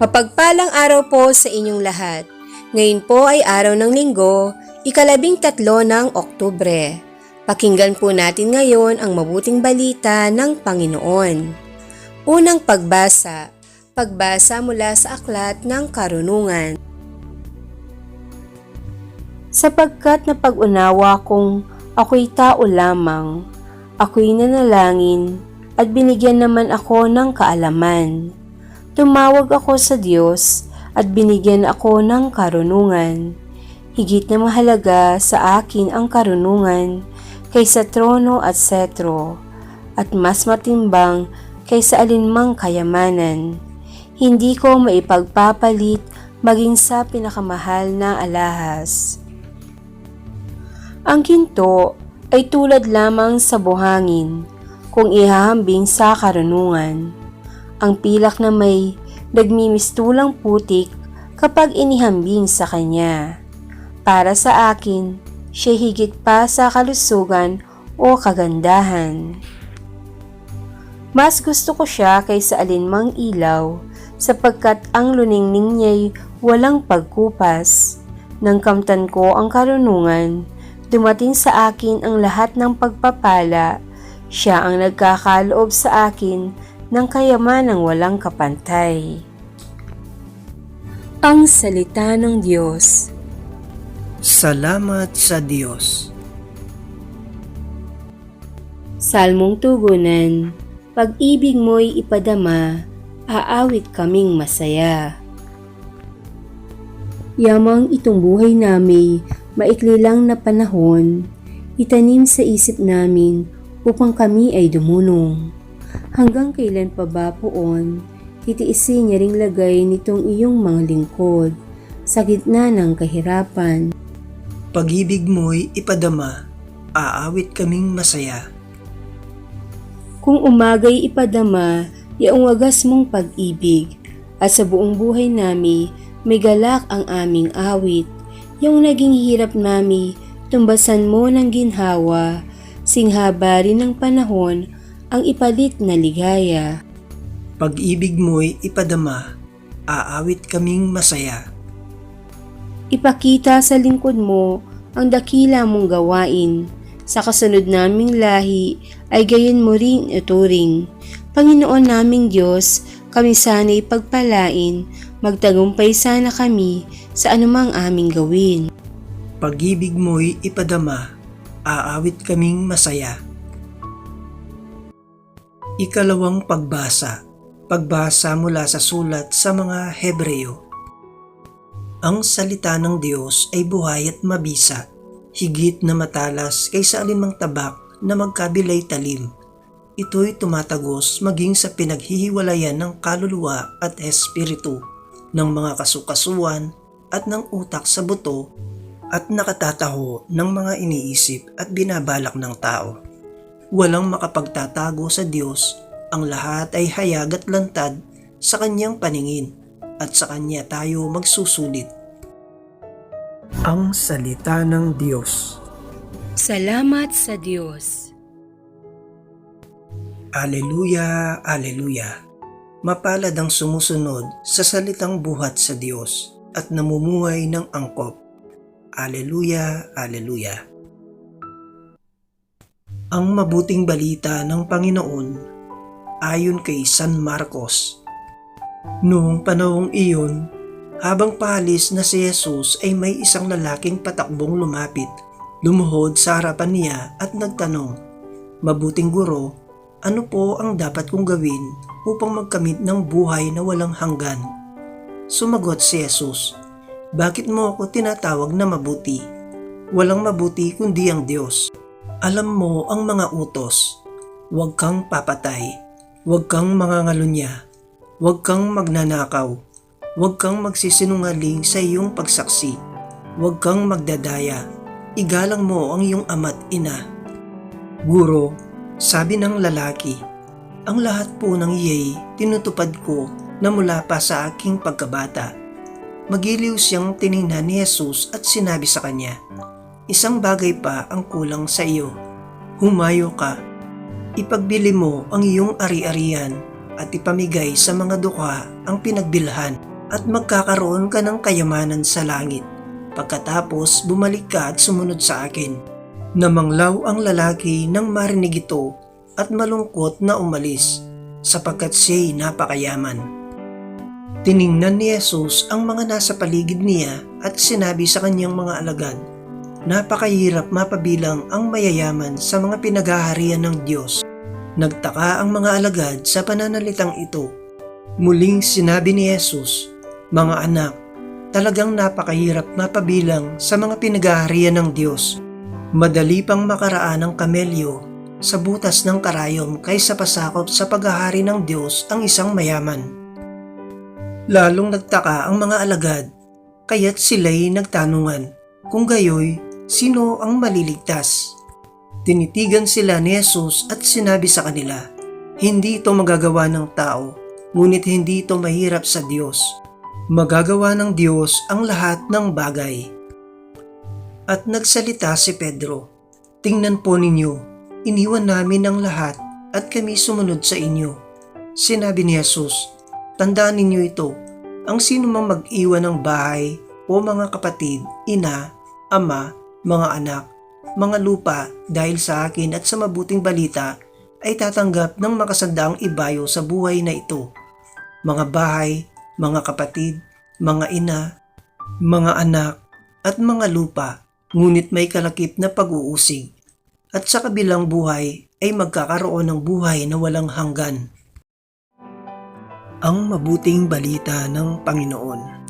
Mapagpalang araw po sa inyong lahat. Ngayon po ay araw ng linggo, ikalabing tatlo ng Oktubre. Pakinggan po natin ngayon ang mabuting balita ng Panginoon. Unang pagbasa, pagbasa mula sa aklat ng karunungan. Sapagkat napag-unawa kong ako'y tao lamang, ako'y nanalangin at binigyan naman ako ng kaalaman. Tumawag ako sa Diyos at binigyan ako ng karunungan. Higit na mahalaga sa akin ang karunungan kaysa trono at setro, at mas matimbang kaysa alinmang kayamanan. Hindi ko maipagpapalit maging sa pinakamahal na alahas. Ang ginto ay tulad lamang sa buhangin kung ihahambing sa karunungan. Ang pilak na may nagmimistulang putik kapag inihambing sa kanya. Para sa akin, siya higit pa sa kalusugan o kagandahan. Mas gusto ko siya kaysa alinmang ilaw sapagkat ang luningning niya'y walang pagkupas. Nang kamtan ko ang karunungan, dumating sa akin ang lahat ng pagpapala. Siya ang nagkakaloob sa akin ng kayamanang walang kapantay. Ang Salita ng Diyos Salamat sa Diyos. Salmong Tugunan Pag-ibig mo'y ipadama, aawit kaming masaya. Yamang itong buhay namin, maikli lang na panahon, itanim sa isip namin upang kami ay dumunong. Hanggang kailan pa ba poon, titiisin niya ring lagay nitong iyong mga lingkod sa gitna ng kahirapan. Pag-ibig mo'y ipadama, aawit kaming masaya. Kung umagay ipadama, yaong wagas mong pag-ibig, at sa buong buhay nami, may galak ang aming awit. Yung naging hirap nami, tumbasan mo ng ginhawa, singhaba rin ng panahon, ang ipalit na ligaya. Pag-ibig mo'y ipadama, aawit kaming masaya. Ipakita sa lingkod mo ang dakila mong gawain. Sa kasunod naming lahi ay gayon mo ring ituring. Panginoon naming Diyos, kami sana'y pagpalain, magtagumpay sana kami sa anumang aming gawin. Pag-ibig mo'y ipadama, aawit kaming masaya. Ikalawang pagbasa, pagbasa mula sa sulat sa mga Hebreo. Ang salita ng Diyos ay buhay at mabisa, higit na matalas kaysa alinmang tabak na magkabilay talim. Ito'y tumatagos maging sa pinaghihiwalayan ng kaluluwa at espiritu, ng mga kasukasuan at ng utak sa buto at nakatataho ng mga iniisip at binabalak ng tao. Walang makapagtatago sa Diyos, ang lahat ay hayag at lantad sa kanyang paningin at sa kanya tayo magsusulit. Ang Salita ng Diyos Salamat sa Diyos. Aleluya, Aleluya. Mapalad ang sumusunod sa salitang buhat sa Diyos at namumuhay ng angkop. Aleluya, Aleluya. Ang mabuting balita ng Panginoon ayon kay San Marcos. Noong panahong iyon, habang paalis na si Jesus ay may isang lalaking patakbong lumapit, lumuhod sa harapan niya at nagtanong, Mabuting guro, ano po ang dapat kong gawin upang magkamit ng buhay na walang hanggan? Sumagot si Jesus, Bakit mo ako tinatawag na mabuti? Walang mabuti kundi ang Diyos. Alam mo ang mga utos. Huwag kang papatay. Huwag kang mangangalunya. Huwag kang magnanakaw. Huwag kang magsisinungaling sa iyong pagsaksi. Huwag kang magdadaya. Igalang mo ang iyong ama't ina. Guro, sabi ng lalaki, ang lahat po ng iyay tinutupad ko na mula pa sa aking pagkabata. Magiliw siyang tiningnan ni Jesus at sinabi sa kanya, Isang bagay pa ang kulang sa iyo. Humayo ka. Ipagbili mo ang iyong ari-arian at ipamigay sa mga dukha ang pinagbilhan at magkakaroon ka ng kayamanan sa langit. Pagkatapos bumalik ka at sumunod sa akin. Namanglaw ang lalaki nang marinig ito at malungkot na umalis sapagkat siya'y napakayaman. Tiningnan ni Jesus ang mga nasa paligid niya at sinabi sa kanyang mga alagad, Napakahirap mapabilang ang mayayaman sa mga pinaghaharian ng Diyos. Nagtaka ang mga alagad sa pananalitang ito. Muling sinabi ni Jesus, Mga anak, talagang napakahirap mapabilang sa mga pinaghaharian ng Diyos. Madali pang makaraan ng kamelyo sa butas ng karayom kaysa pasakop sa paghahari ng Diyos ang isang mayaman. Lalong nagtaka ang mga alagad, kaya't sila'y nagtanungan, kung gayoy, sino ang maliligtas? Tinitigan sila ni Jesus at sinabi sa kanila, Hindi ito magagawa ng tao, ngunit hindi ito mahirap sa Diyos. Magagawa ng Diyos ang lahat ng bagay. At nagsalita si Pedro, Tingnan po ninyo, iniwan namin ang lahat at kami sumunod sa inyo. Sinabi ni Jesus, Tandaan ninyo ito, ang sino mang mag-iwan ng bahay o mga kapatid, ina, ama, mga anak, mga lupa dahil sa akin at sa mabuting balita ay tatanggap ng makasandaang ibayo sa buhay na ito. Mga bahay, mga kapatid, mga ina, mga anak, at mga lupa, ngunit may kalakip na pag-uusig. At sa kabilang buhay ay magkakaroon ng buhay na walang hanggan. Ang mabuting balita ng Panginoon.